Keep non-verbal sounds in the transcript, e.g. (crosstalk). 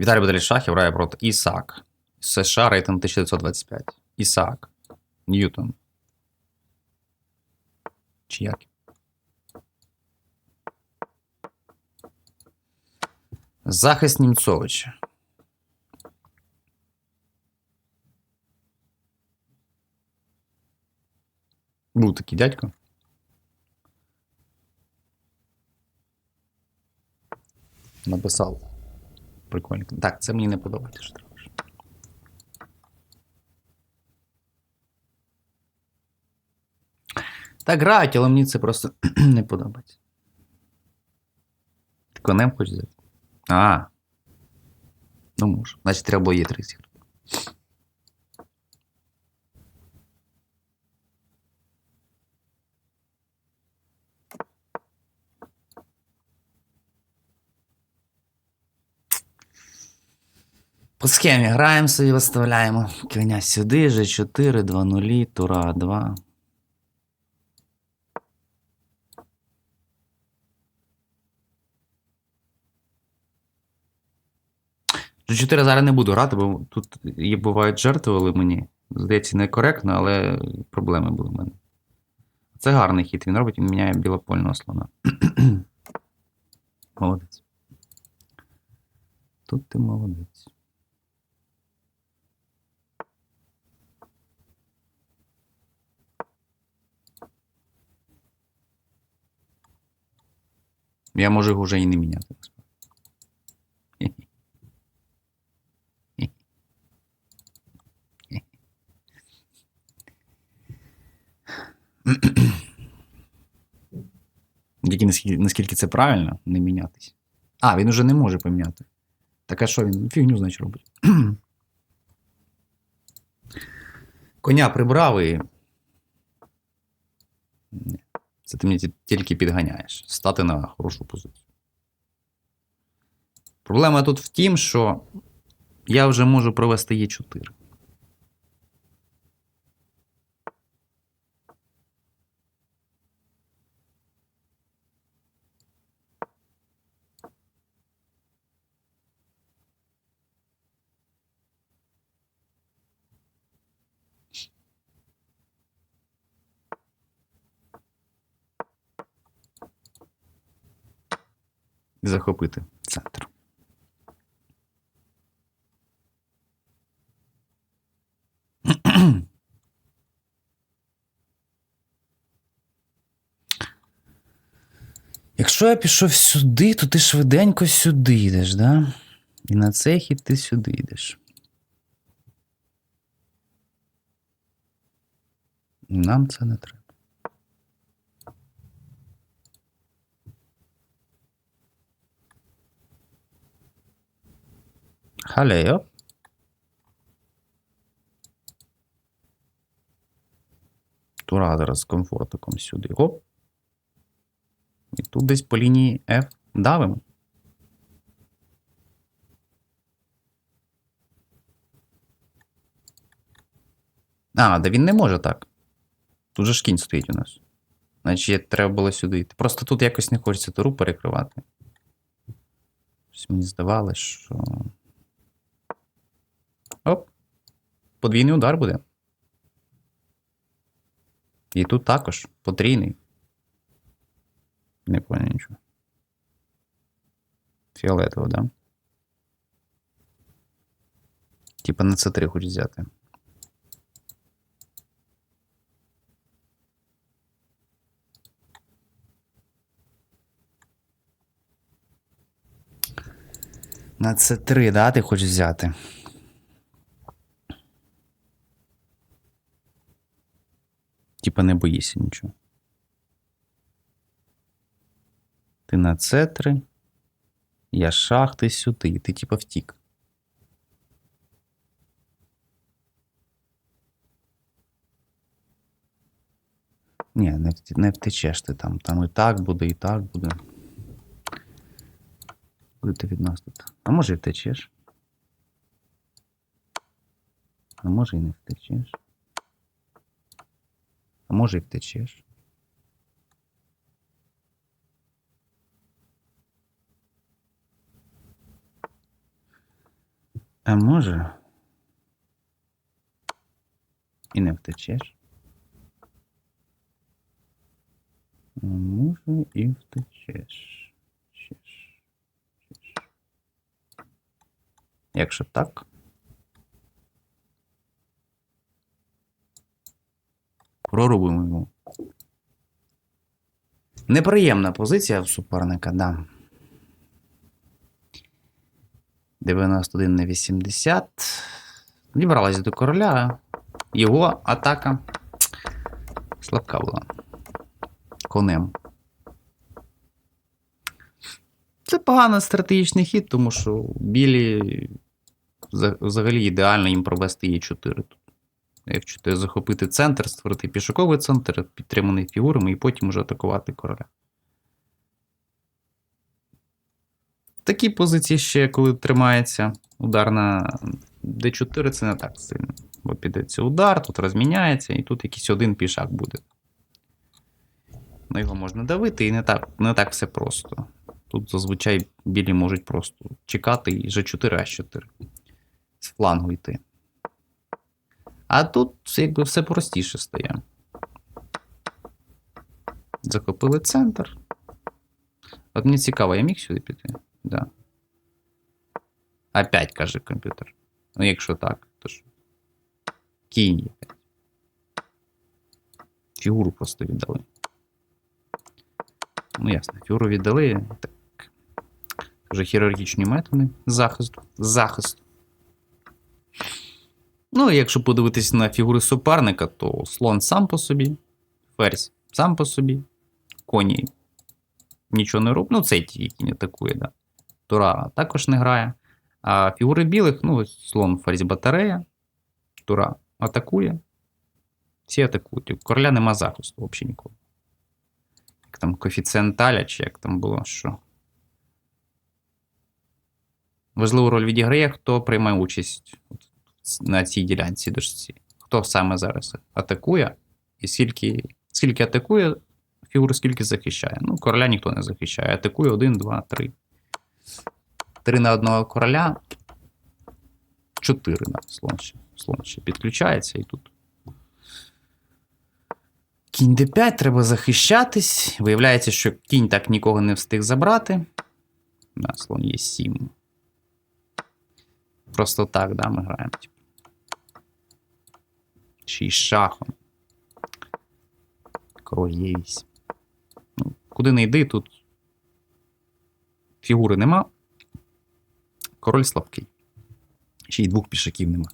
Віталій Бадрішахів грає проти Ісак. США рейтинг 1925. Ісак. Ньютон. Чи як? Захист Німцовича. Був такий дядько. Написав. Прикольно. Так, це мені не подобається. Що. Так грають, але мені це просто (clears throat) не подобається. Ти конем хочеш взяти? А. Ну можу. Значить, треба є 30 По схемі граємо собі, виставляємо. Коня сюди, G4, 2 нулі, тура 2. G4 зараз не буду грати, бо тут є бувають жертвували мені. Здається, некоректно, але проблеми були в мене. Це гарний хід. Він робить, він міняє білопольного слона. (clears throat) молодець. Тут ти молодець. Я можу його вже і не міняти. Тільки наскільки, наскільки це правильно, не мінятись. А, він уже не може поміняти. Так а що він? Фігню, значить, робить. Коня прибрав і. Ні. Це ти мені тільки підганяєш. Стати на хорошу позицію. Проблема тут в тім, що я вже можу провести Е4. Захопити центр. (clears throat) Якщо я пішов сюди, то ти швиденько сюди йдеш, да? І на цей хід ти сюди йдеш. Нам це не треба. Халео. Тура зараз з комфортиком сюди. Гоп. І тут десь по лінії F давимо. А, да він не може так. Тут же ж кінь стоїть у нас. Значить, треба було сюди йти. Просто тут якось не хочеться туру перекривати. Щось мені здавалось, що. Оп. Подвійний удар буде. І тут також потрійний. Не понял нічого. Фіолетово, да? Типа на С3 хоч взяти. На С3, да, ти хочеш взяти? Типа не боїшся нічого. Ти на С3. Я шах, ти сюди. Ти типа втік. Ні, не, не втечеш ти там. Там і так буде, і так буде. Куди ти від нас тут? А може і втечеш? А може і не втечеш? Може і втечеш? А може. І не втечеш. А може і втечеш. Чеш. Чеш. Якщо так. Проробимо йому. Неприємна позиція в суперника, да. 91 на 80. Дібралась до короля. Його атака слабка була. Конем. Це поганий стратегічний хід, тому що білі взагалі ідеально їм провести Е4 тут. F4 захопити центр, створити пішоковий центр, підтриманий фігурами, і потім уже атакувати короля. Такі позиції ще, коли тримається удар на D4, це не так сильно. Бо підеться удар, тут розміняється, і тут якийсь один пішак буде. На його можна давити, і не так, не так все просто. Тут зазвичай білі можуть просто чекати і G4, H4. З флангу йти. А тут якби все простіше стає. Захопили центр. От мені цікаво, я міг сюди піти? Да. Опять, каже комп'ютер. Ну, якщо так, то ж. Кінь. Фігуру просто віддали. Ну, ясно, фігуру віддали. Так. Вже хірургічні методи захисту. Захисту. Ну, якщо подивитись на фігури суперника, то слон сам по собі, ферзь сам по собі, коні нічого не робить. Ну, цей ті, який не атакує, да. Тура також не грає. А фігури білих, ну, слон ферзь батарея, Тура атакує. Всі атакують. У короля нема захисту взагалі нікого. Як там коефіцієнт таля, чи як там було, що. Важливу роль відіграє, хто приймає участь на цій ділянці дошці. Хто саме зараз атакує, і скільки, скільки атакує фігур, скільки захищає. Ну, короля ніхто не захищає. Атакує 1, 2, 3. 3 на одного короля. 4 на слон ще. Підключається і тут. Кінь d5, треба захищатись. Виявляється, що кінь так нікого не встиг забрати. На слон є 7. Просто так, да, ми граємо. Ще й шахом. Король є 8. Ну, куди не йди, тут фігури нема. Король слабкий. Ще й двох пішаків нема.